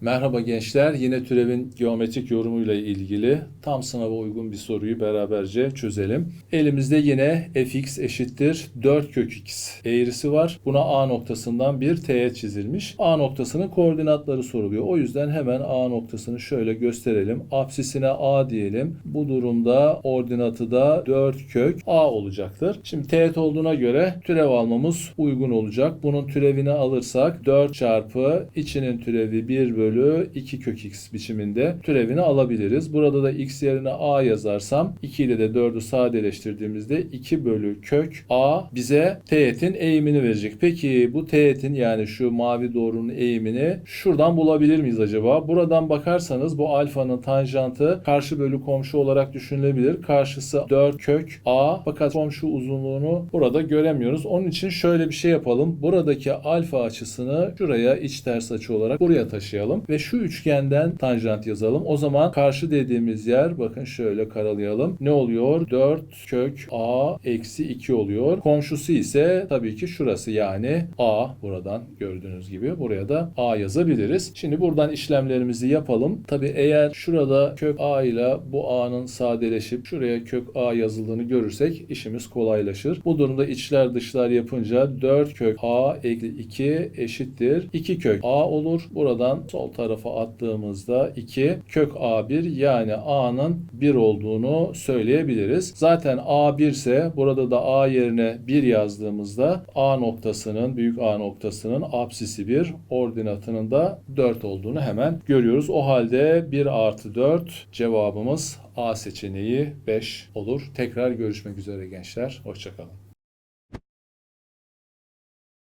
Merhaba gençler. Yine türevin geometrik yorumuyla ilgili tam sınava uygun bir soruyu beraberce çözelim. Elimizde yine fx eşittir 4 kök x eğrisi var. Buna a noktasından bir teğet çizilmiş. A noktasının koordinatları soruluyor. O yüzden hemen a noktasını şöyle gösterelim. Apsisine a diyelim. Bu durumda ordinatı da 4 kök a olacaktır. Şimdi teğet olduğuna göre türev almamız uygun olacak. Bunun türevini alırsak 4 çarpı içinin türevi 1 bölü 2 kök x biçiminde türevini alabiliriz. Burada da x yerine a yazarsam 2 ile de 4'ü sadeleştirdiğimizde 2 bölü kök a bize teğetin eğimini verecek. Peki bu teğetin yani şu mavi doğrunun eğimini şuradan bulabilir miyiz acaba? Buradan bakarsanız bu alfanın tanjantı karşı bölü komşu olarak düşünülebilir. Karşısı 4 kök a fakat komşu uzunluğunu burada göremiyoruz. Onun için şöyle bir şey yapalım. Buradaki alfa açısını şuraya iç ters açı olarak buraya taşıyalım ve şu üçgenden tanjant yazalım. O zaman karşı dediğimiz yer bakın şöyle karalayalım. Ne oluyor? 4 kök a eksi 2 oluyor. Komşusu ise tabii ki şurası yani a buradan gördüğünüz gibi buraya da a yazabiliriz. Şimdi buradan işlemlerimizi yapalım. Tabii eğer şurada kök a ile bu a'nın sadeleşip şuraya kök a yazıldığını görürsek işimiz kolaylaşır. Bu durumda içler dışlar yapınca 4 kök a eksi 2 eşittir 2 kök a olur. Buradan sol tarafa attığımızda 2 kök a1 yani a'nın 1 olduğunu söyleyebiliriz. Zaten a1 ise burada da a yerine 1 yazdığımızda a noktasının büyük a noktasının apsisi 1 ordinatının da 4 olduğunu hemen görüyoruz. O halde 1 artı 4 cevabımız A seçeneği 5 olur. Tekrar görüşmek üzere gençler. Hoşçakalın.